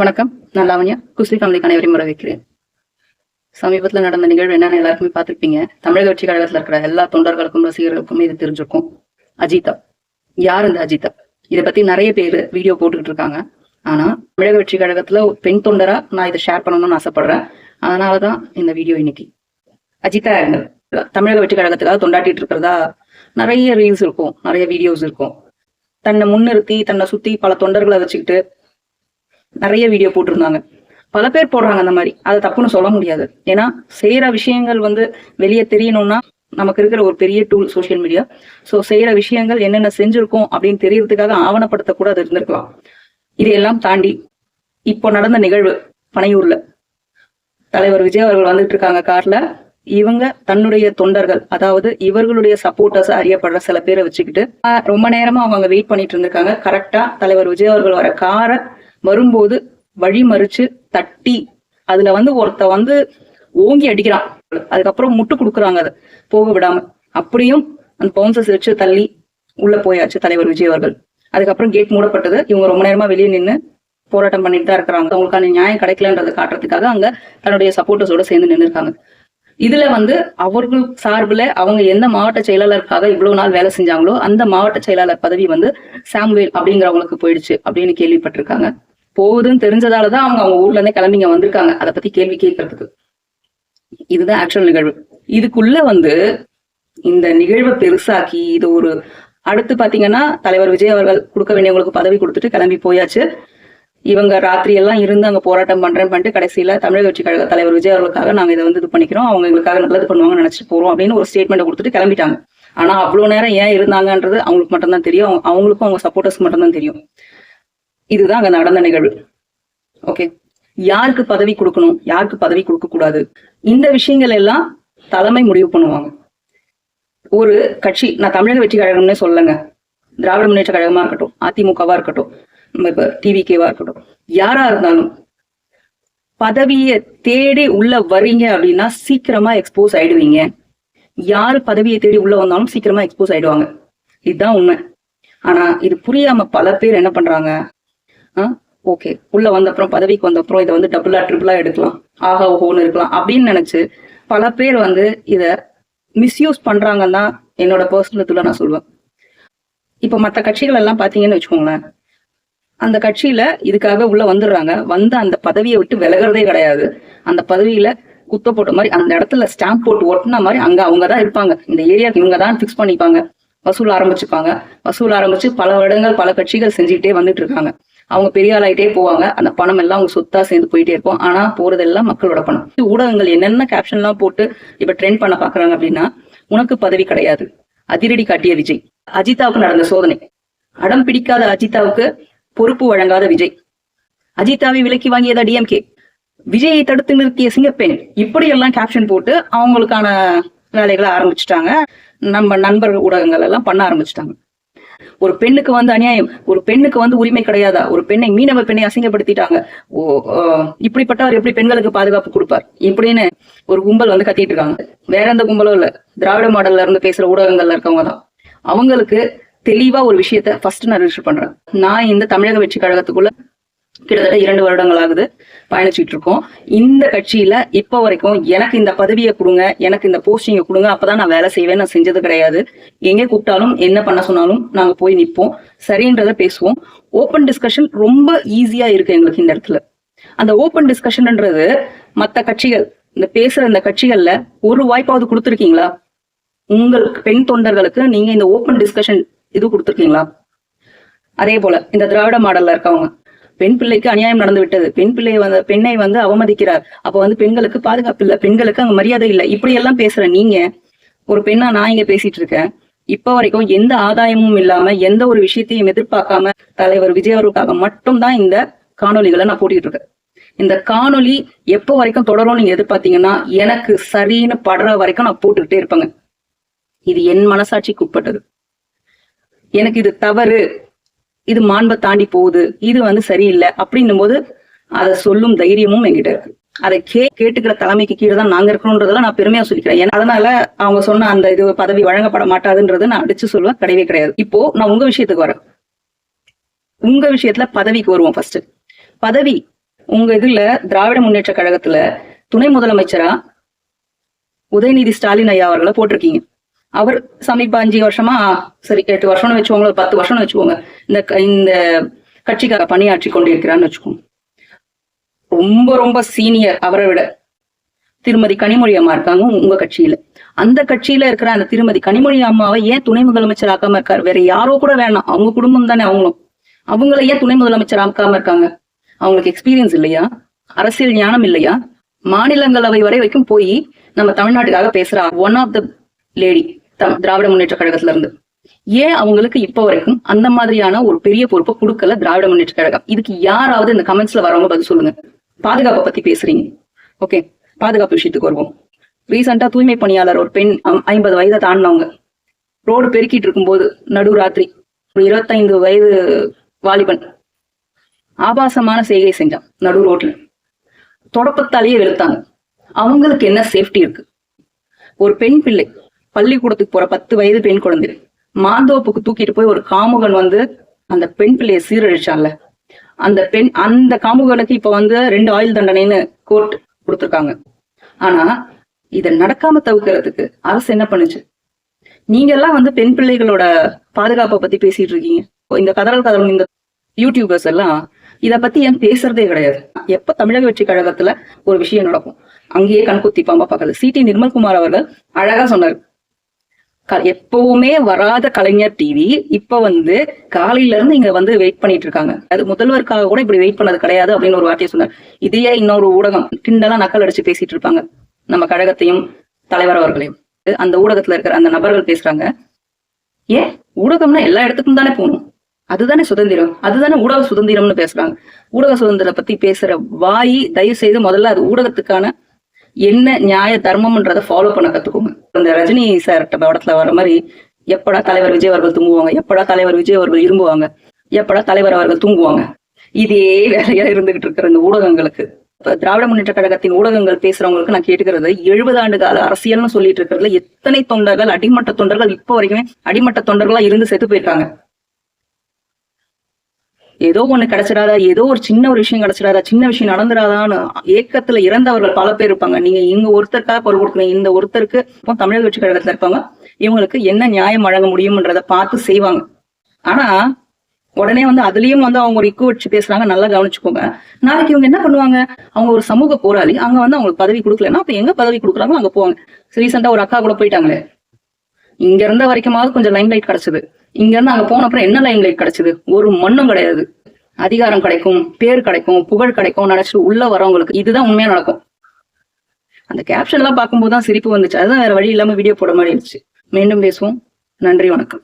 வணக்கம். நான் லாவண்யா. குஸ்தி ஃபேமிலிக்கு அனைவரையும் வரவேற்கிறேன். சமீபத்தில் நடந்த நிகழ்வு என்னன்னு எல்லாருக்குமே பார்த்துருப்பீங்க. தமிழக வெற்றி கழகத்தில் இருக்கிற எல்லா தொண்டர்களுக்கும் ரசிகர்களுக்கும் இது தெரிஞ்சிருக்கும். அஜிதா. யார் இந்த அஜிதா? இதை பத்தி நிறைய பேர் வீடியோ போட்டுக்கிட்டு இருக்காங்க. ஆனா தமிழக வெற்றி கழகத்துல பெண் தொண்டரா நான் இதை ஷேர் பண்ணணும்னு ஆசைப்படுறேன். அதனாலதான் இந்த வீடியோ இன்னைக்கு. அஜிதா தமிழக வெற்றி கழகத்துக்காக தொண்டாட்டிட்டு இருக்கிறதா? நிறைய ரீல்ஸ் இருக்கும். நிறைய வீடியோஸ் இருக்கும். தன்னை முன்னிறுத்தி தன்னை சுத்தி பல தொண்டர்களை வச்சுக்கிட்டு நிறைய வீடியோ போட்டிருந்தாங்க. பல பேர் போடுறாங்க அந்த மாதிரி. அதை தப்புன்னு சொல்ல முடியாது. ஏன்னா செய்யற விஷயங்கள் வந்து வெளியே தெரியணும்னா நமக்கு இருக்கிற ஒரு பெரிய டூல் சோஷியல் மீடியா ஸோ செய்யற விஷயங்கள் என்னென்ன செஞ்சிருக்கோம் அப்படின்னு தெரியறதுக்காக ஆவணப்படுத்த கூட அது இருந்திருக்கலாம். இதையெல்லாம் தாண்டி இப்போ நடந்த நிகழ்வு பனையூர்ல. தலைவர் விஜய் அவர்கள் வந்துட்டு இருக்காங்க கார்ல. இவங்க தன்னுடைய தொண்டர்கள் அதாவது இவர்களுடைய சப்போர்ட்டர்ஸ் அறியப்படுற சில பேரை வச்சுக்கிட்டு ரொம்ப நேரமா அவங்க வெயிட் பண்ணிட்டு இருந்திருக்காங்க. கரெக்டா தலைவர் விஜய் அவர்கள் வர காரை வரும்போது வழி மறிச்சு தட்டி அதுல வந்து ஒருத்த வந்து ஓங்கி அடிக்கிறான். அதுக்கப்புறம் முட்டு கொடுக்குறாங்க அது போக விடாம. அப்படியும் அந்த பவுன்சஸ் வச்சு தள்ளி உள்ள போயாச்சு தலைவர் விஜய் அவர்கள். அதுக்கப்புறம் கேட் மூடப்பட்டது. இவங்க ரொம்ப நேரமா வெளியே நின்னு போராட்டம் பண்ணிட்டு தான் இருக்கிறாங்க. அவங்களுக்கான நியாயம் கிடைக்கலன்றது காட்டுறதுக்காக அங்க தன்னுடைய சப்போர்ட்டர்ஸோட சேர்ந்து நின்று இருக்காங்க. இதுல வந்து அவர்கள் சார்புல அவங்க எந்த மாவட்ட செயலாளருக்காக இவ்வளவு நாள் வேலை செஞ்சாங்களோ அந்த மாவட்ட செயலாளர் பதவி வந்து சாம்வேல் அப்படிங்கிறவங்களுக்கு போயிடுச்சு அப்படின்னு கேள்விப்பட்டிருக்காங்க. போகுதுன்னு தெரிஞ்சதாலதான் அவங்க அவங்க ஊர்ல இருந்தே கிளம்பிங்க வந்திருக்காங்க. அதை பத்தி கேள்வி கேட்கறதுக்கு. இதுதான் ஆக்சுவல் நிகழ்வு. இதுக்குள்ள வந்து இந்த நிகழ்வை பெருசாக்கி இது ஒரு அடுத்து பாத்தீங்கன்னா தலைவர் விஜய் அவர்கள் கொடுக்க வேண்டியவங்களுக்கு பதவி கொடுத்துட்டு கிளம்பி போயாச்சு. இவங்க ராத்திரி எல்லாம் இருந்து அங்க போராட்டம் பண்றேன் பண்ணிட்டு கடைசியில தமிழக கட்சி கழக தலைவர் விஜய் அவர்களுக்காக நாங்க இதை வந்து இது பண்ணிக்கிறோம். அவங்க எங்களுக்காக நல்லது பண்ணுவாங்க நினைச்சிட்டு போறோம் அப்படின்னு ஒரு ஸ்டேட்மெண்ட் கொடுத்துட்டு கிளம்பிட்டாங்க. ஆனா அவ்வளவு நேரம் ஏன் இருந்தாங்கன்றது அவங்களுக்கு மட்டும்தான் தெரியும். அவங்களுக்கும் அவங்க சப்போர்ட்டர்ஸ் மட்டும்தான் தெரியும். இதுதான் அங்க நடந்த நிகழ்வு. ஓகே யாருக்கு பதவி கொடுக்கணும்? யாருக்கு பதவி கொடுக்க கூடாது? இந்த விஷயங்கள் எல்லாம் தலைமை முடிவு பண்ணுவாங்க. ஒரு கட்சி நான் தமிழக வெற்றி கழகம்னே சொல்லுங்க திராவிட முன்னேற்ற கழகமா இருக்கட்டும் அதிமுகவா இருக்கட்டும் நம்ம இப்ப டிவிகேவா இருக்கட்டும் யாரா இருந்தாலும் பதவியை தேடி உள்ள வரீங்க அப்படின்னா சீக்கிரமா எக்ஸ்போஸ் ஆயிடுவீங்க. யாரு பதவியை தேடி உள்ள வந்தாலும் சீக்கிரமா எக்ஸ்போஸ் ஆயிடுவாங்க. இதுதான் உண்மை. ஆனா இது புரியாம பல பேர் என்ன பண்றாங்க? ஓகே உள்ள வந்த அப்புறம் பதவிக்கு வந்த அப்புறம் இதை வந்து டபுளா ட்ரிபிளா எடுக்கலாம். ஆஹா ஓஹோன்னு இருக்கலாம். அப்படின்னு நினைச்சு பல பேர் வந்து இத மிஸ்யூஸ் பண்றாங்கன்னு தான் என்னோட பர்சனத்துல நான் சொல்லுவேன் இப்ப மத்த கட்சிகள் எல்லாம் பாத்தீங்கன்னு வச்சுக்கோங்களேன். அந்த கட்சியில இதுக்காக உள்ள வந்துடுறாங்க. வந்து அந்த பதவியை விட்டு விலகுறதே கிடையாது. அந்த பதவியில குத்த போட்ட மாதிரி அந்த இடத்துல ஸ்டாம்ப் போட்டு ஒட்டின மாதிரி அங்க அவங்க தான் இருப்பாங்க. இந்த ஏரியாவுக்கு இவங்க தான் ஃபிக்ஸ் பண்ணிப்பாங்க. வசூல் ஆரம்பிச்சுப்பாங்க. வசூல் ஆரம்பிச்சு பல வருடங்கள் பல கட்சிகள் செஞ்சுக்கிட்டே வந்துட்டு இருக்காங்க. அவங்க பெரிய ஆளாயிட்டே போவாங்க. அந்த பணம் எல்லாம் அவங்க சொத்தா சேர்ந்து போயிட்டே இருக்கும். ஆனா போறதெல்லாம் மக்களோட பணம். ஊடகங்கள் என்னென்ன கேப்ஷன் எல்லாம் போட்டு இப்ப ட்ரெண்ட் பண்ண பாக்குறாங்க அப்படின்னா உனக்கு பதவி கிடையாது. அதிரடி காட்டிய விஜய். அஜிதாவுக்கு நடந்த சோதனை. அடம் பிடிக்காத அஜிதாவுக்கு பொறுப்பு வழங்காத விஜய். அஜிதாவை விலக்கி வாங்கியதா டிஎம்கே விஜயை தடுத்து நிறுத்திய சிங்கப்பெண். இப்படி எல்லாம் கேப்ஷன் போட்டு அவங்களுக்கான வேலைகளை ஆரம்பிச்சுட்டாங்க. நம்ம நண்பர் ஊடகங்கள் எல்லாம் பண்ண ஆரம்பிச்சுட்டாங்க. ஒரு பெண்ணுக்கு வந்து அநியாயம் ஒரு பெண்ணுக்கு வந்து உரிமை கிடையாதா? ஒரு பெண்ணை மீனவ பெண்ணை அசிங்கப்படுத்திட்டாங்க. ஓ இப்படிப்பட்டவர் எப்படி பெண்களுக்கு பாதுகாப்பு கொடுப்பார்? இப்படின்னு ஒரு கும்பல் வந்து கத்திட்டு இருக்காங்க. வேற எந்த கும்பலும் இல்ல. திராவிட மாடல்ல இருந்து பேசுற ஊடகங்கள்ல இருக்கவங்க தான். அவங்களுக்கு தெளிவா ஒரு விஷயத்த ஃபர்ஸ்ட் நான் ரிஜிஸ்டர் பண்றேன். நான் இந்த தமிழக வெற்றி கழகத்துக்குள்ள கிட்டத்தட்ட இரண்டு வருடங்கள் ஆகுது. பயணிச்சுட்டு இருக்கோம் இந்த கட்சியில இப்ப வரைக்கும் எனக்கு இந்த பதவியை கொடுங்க எனக்கு இந்த போஸ்டிங்க கொடுங்க அப்பதான் நான் வேலை செய்வேன் நான் செஞ்சது கிடையாது. எங்க கூப்பிட்டாலும் என்ன பண்ண சொன்னாலும் நாங்க போய் நிப்போம். சரின்றத பேசுவோம். ஓப்பன் டிஸ்கஷன் ரொம்ப ஈஸியா இருக்கு எங்களுக்கு இந்த இடத்துல. அந்த ஓப்பன் டிஸ்கஷன்ன்றது மத்த கட்சிகள் இந்த பேசுற இந்த கட்சிகள்ல ஒரு வாய்ப்பாவது கொடுத்துருக்கீங்களா? உங்களுக்கு பெண் தொண்டர்களுக்கு நீங்க இந்த ஓப்பன் டிஸ்கஷன் இது கொடுத்துருக்கீங்களா? அதே போல இந்த திராவிட மாடல்ல இருக்கவங்க பெண் பிள்ளைக்கு அநியாயம் நடந்து விட்டது பெண் பிள்ளையை வந்து பெண்ணை வந்து அவமதிக்கிறார். அப்ப வந்து பெண்களுக்கு பாதுகாப்பு இல்லை. பெண்களுக்கு அங்க மரியாதை இல்ல. இப்படி எல்லாம் பேசுற நீங்க ஒரு பெண்ணா நான் இங்க பேசிட்டு இருக்கேன். இப்ப வரைக்கும் எந்த ஆதாயமும் இல்லாம எந்த ஒரு விஷயத்தையும் எதிர்பார்க்காம தலைவர் விஜய் அவர்களுக்காக மட்டும்தான் இந்த காணொளிகளை நான் போட்டிட்டு இருக்கேன். இந்த காணொளி எப்போ வரைக்கும் தொடரும் நீங்க எதிர்பார்த்தீங்கன்னா எனக்கு சரின்னு படுற வரைக்கும் நான் போட்டுக்கிட்டே இருப்பேங்க. இது என் மனசாட்சிக்கு உட்பட்டது. எனக்கு இது தவறு. இது மாண்பை தாண்டி போகுது இது வந்து சரியில்லை அப்படின்னும் போது அதை சொல்லும் தைரியமும் என்கிட்ட இருக்கு. அதை கே கேட்டுக்கிற தலைமைக்கு கீழே தான் நாங்க இருக்கணும்ன்றதெல்லாம் நான் பெருமையா சொல்லிக்கிறேன். ஏன்னா அதனால அவங்க சொன்ன அந்த இது பதவி வழங்கப்பட மாட்டாதுன்றது நான் அடிச்சு சொல்லுவேன் கிடையவே கிடையாது. இப்போ நான் உங்க விஷயத்துக்கு வரேன். உங்க விஷயத்துல பதவிக்கு வருவோம் ஃபர்ஸ்ட் பதவி உங்க இதுல திராவிட முன்னேற்ற கழகத்துல துணை முதலமைச்சரா உதயநிதி ஸ்டாலின் ஐயா அவர்களை போட்டிருக்கீங்க. அவர் சமீப அஞ்சு வருஷமா சரி எட்டு வருஷம்னு வச்சுக்கோங்க ஒரு பத்து வருஷம்னு வச்சுக்கோங்க இந்த இந்த கட்சிக்காக பணியாற்றி கொண்டிருக்கிறான்னு வச்சுக்கோங்க. ரொம்ப ரொம்ப சீனியர் அவரை விட. திருமதி கனிமொழி அம்மா இருக்காங்க உங்க கட்சியில. அந்த கட்சியில இருக்கிற அந்த திருமதி கனிமொழி அம்மாவை ஏன் துணை முதலமைச்சர் ஆக்காம இருக்காரு? வேற யாரோ கூட வேணாம். அவங்க குடும்பம் தானே அவங்களும். அவங்கள ஏன் துணை முதலமைச்சர் ஆக்காம இருக்காங்க? அவங்களுக்கு எக்ஸ்பீரியன்ஸ் இல்லையா? அரசியல் ஞானம் இல்லையா? மாநிலங்களவை வரை வரைக்கும் போய் நம்ம தமிழ்நாட்டுக்காக பேசுற. One of the lady Dravida Munnetra கழகத்துல இருந்து ஏன் அவங்களுக்கு இப்ப வரைக்கும் அந்த மாதிரியான ஒரு பெரிய பொறுப்பை கொடுக்கல திராவிட முன்னேற்ற கழகம்? இதுக்கு யாராவது இந்த கமெண்ட்ஸ்ல வரவங்க பதில் சொல்லுங்க. பாதுகாப்பை பத்தி பேசுறீங்க. ஓகே பாதுகாப்பு விஷயத்துக்கு வருவோம். ரீசெண்டா தூய்மை பணியாளர் ஒரு பெண் ஐம்பது வயதை தாண்டினவங்க. ரோடு பெருக்கிட்டு இருக்கும்போது நடுராத்திரி. ஒரு இருபத்தைந்து வயது வாலிபன். ஆபாசமான செய்கை செஞ்சான் நடு ரோட்ல. தொடப்பத்தாலேயே வெளுத்தாங்க அவங்களுக்கு என்ன சேஃப்டி இருக்கு? ஒரு பெண் பிள்ளை பள்ளிக்கூடத்துக்கு போற பத்து வயது பெண் குழந்தை. மாந்தோப்புக்கு தூக்கிட்டு போய் ஒரு காமுகன் வந்து அந்த பெண் பிள்ளைய சீரழிச்சான்ல. அந்த பெண் அந்த காமுகனுக்கு இப்ப வந்து ரெண்டு ஆயுள் தண்டனைன்னு கோர்ட் கொடுத்திருக்காங்க. ஆனா இத நடக்காம தவிர்க்கிறதுக்கு அரசு என்ன பண்ணுச்சு? நீங்க எல்லாம் வந்து பெண் பிள்ளைகளோட பாதுகாப்பை பத்தி பேசிட்டு இருக்கீங்க. இந்த கதறல் கதறல் இந்த யூடியூபர்ஸ் எல்லாம் இத பத்தி ஏன் பேசுறதே கிடையாது. எப்ப தமிழக வெற்றி கழகத்துல ஒரு விஷயம் நடக்கும்? அங்கேயே கண்குத்தி பாம்பா பார்க்கறது சி டி நிர்மல்குமார் அவர்கள் அழகா சொன்னார். எப்பவுமே வராத கலைஞர் டிவி இப்ப வந்து காலையில இருந்து இங்க வந்து வெயிட் பண்ணிட்டு இருக்காங்க. அது முதல்வருக்காக கூட இப்படி வெயிட் பண்ணது கிடையாது அப்படின்னு ஒரு வார்த்தையை சொன்னார். இதையே இன்னொரு ஊடகம் கிண்டலா நக்கல் அடிச்சு பேசிட்டு இருப்பாங்க. நம்ம கழகத்தையும் தலைவர் அவர்களையும். அந்த ஊடகத்துல இருக்கிற அந்த நபர்கள் பேசுறாங்க. ஏன்? ஊடகம்னா எல்லா இடத்துக்கும் தானே போகணும். அதுதானே சுதந்திரம். அதுதானே ஊடக சுதந்திரம்னு பேசுறாங்க. ஊடக சுதந்திரம் பத்தி பேசுற வாய் தயவு செய்து முதல்ல அது ஊடகத்துக்கான என்ன நியாய தர்மம்ன்றதை ஃபாலோ பண்ண கத்துக்கோங்க. அந்த ரஜினி சார் படத்துல வர மாதிரி எப்படா தலைவர் விஜய் அவர்கள் தூங்குவாங்க? எப்படா தலைவர் விஜய் அவர்கள் இரும்புவாங்க? எப்படா தலைவர் அவர்கள் தூங்குவாங்க? இதே வேலையா இருந்துகிட்டு இருக்கிற இந்த ஊடகங்களுக்கு. இப்ப திராவிட முன்னேற்ற கழகத்தின் ஊடகங்கள் பேசுறவங்களுக்கு நான் கேட்டுக்கிறது எழுபது ஆண்டு கால அரசியல்னு சொல்லிட்டு இருக்கிறதுல எத்தனை தொண்டர்கள் அடிமட்ட தொண்டர்கள் இப்போ வரைக்குமே அடிமட்ட தொண்டர்களா இருந்து செத்து போயிருக்காங்க. ஏதோ ஒண்ணு கிடைச்சிடாதா ஏதோ ஒரு சின்ன ஒரு விஷயம் கிடைச்சிடாதா சின்ன விஷயம் நடந்துடாதான்னு ஏக்கத்துல இறந்தவர்கள் பல பேர் இருப்பாங்க. நீங்க இங்க ஒருத்தருக்காக பொருள் கொடுக்கணும் இந்த ஒருத்தருக்கு இப்போ தமிழக கட்சி கழகத்துல இருப்பாங்க. இவங்களுக்கு என்ன நியாயம் வழங்க முடியும்ன்றத பார்த்து செய்வாங்க. ஆனா உடனே வந்து அதுலயும் வந்து அவங்க ஒரு இக்கு வச்சு பேசுறாங்க நல்லா கவனிச்சுக்கோங்க. நாளைக்கு இவங்க என்ன பண்ணுவாங்க? அவங்க ஒரு சமூக போராளி அங்க வந்து அவங்களுக்கு பதவி கொடுக்கலன்னா அப்ப எங்க பதவி கொடுக்குறாங்களோ அங்க போவாங்க. ரீசெண்டா ஒரு அக்கா கூட போயிட்டாங்களே. இங்க இருந்த வரைக்குமாவது கொஞ்சம் லைம் லைட் கிடைச்சது. இங்க இருந்து அங்க போன அப்புறம் என்ன லைம் கிடைச்சது? ஒரு மண்ணும் கிடையாது. அதிகாரம் கிடைக்கும் பேர் கிடைக்கும் புகழ் கிடைக்கும் நினைச்சிட்டு உள்ள வரவங்களுக்கு இதுதான் உண்மையா நடக்கும். அந்த கேப்ஷன் எல்லாம் பார்க்கும்போது தான் சிரிப்பு வந்துச்சு. அதுதான் வேற வழி இல்லாம வீடியோ போட மாதிரி இருந்துச்சு. மீண்டும் பேசுவோம். நன்றி வணக்கம்.